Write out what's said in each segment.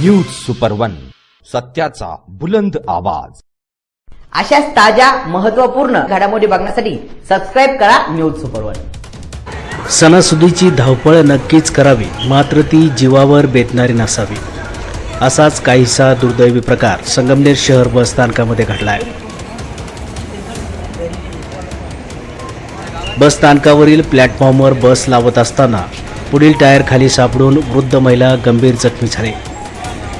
News super one सत्याचा बुलंद आवाज. अशाच ताज्या महत्त्वपूर्ण घडामोडी बघण्यासाठी सबस्क्राईब करा न्यूज सुपर वन सणासुदीची धावपळ नक्कीच करावी मात्र ती जीवावर बेतणारी नसावी. असाच काहीसा दुर्दैवी प्रकार संगमनेर शहर बस स्थानकामध्ये घडलाय. बस स्थानकावरील प्लॅटफॉर्मवर बस लावत असताना पुढील टायर खाली सापडून वृद्ध महिला गंभीर जखमी झाली.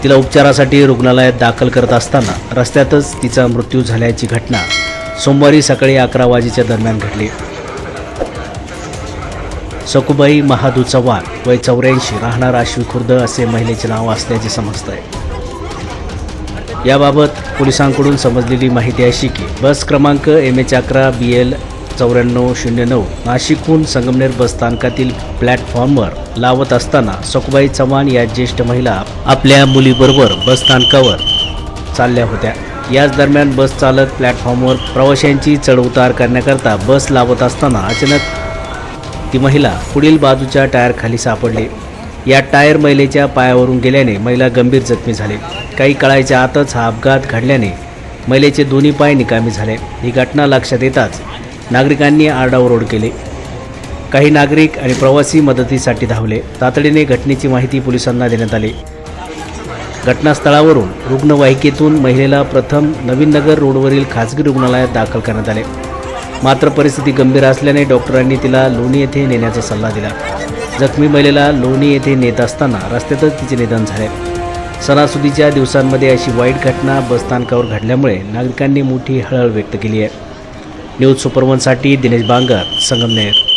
तिला उपचारासाठी रुग्णालयात दाखल करत असताना रस्त्यातच तिचा मृत्यू झाल्याची घटना सोमवारी सकाळी अकरा वाजेच्या दरम्यान घडली. सकुबाई महादू चव्हाण वय चौऱ्याऐंशी राहणार आश्वी खुर्द असे महिलेचे नाव असल्याचे समजत आहे याबाबत पोलिसांकडून समजलेली माहिती अशी की बस क्रमांक एम एच अकरा बी एल चौऱ्याण्णव शून्य नऊ नाशिकहून संगमनेर बस स्थानकातील प्लॅटफॉर्मवर लावत असताना सकुबाई चव्हाण या ज्येष्ठ महिला आपल्या मुलीबरोबर बस स्थानकावर चालल्या होत्या. याच दरम्यान बस चालक प्लॅटफॉर्मवर प्रवाशांची चढउतार करण्याकरता बस लावत असताना अचानक ती महिला पुढील बाजूच्या टायर खाली सापडली. या टायर महिलेच्या पायावरून गेल्याने महिला गंभीर जखमी झाली. काही काळाच्या आतच हा अपघात घडल्याने महिलेचे दोन्ही पाय निकामी झाले. ही घटना लक्षात येताच नागरिकांनी आरडाओरड केले. काही नागरिक आणि प्रवासी मदतीसाठी धावले. तातडीने घटनेची माहिती पोलिसांना देण्यात आली. घटनास्थळावरून रुग्णवाहिकेतून महिलेला प्रथम नवीन नगर रोडवरील खाजगी रुग्णालयात दाखल करण्यात आले. मात्र परिस्थिती गंभीर असल्याने डॉक्टरांनी तिला लोणी येथे नेण्याचा सल्ला दिला. जखमी महिलेला लोणी येथे नेत असताना रस्त्यातच तिचे निधन झाले. सणासुदीच्या दिवसांमध्ये अशी वाईट घटना बसस्थानकावर घडल्यामुळे नागरिकांनी मोठी हळहळ व्यक्त केली आहे. न्यूज सुपरवनसाठी दिनेश बांगर संगमनेर.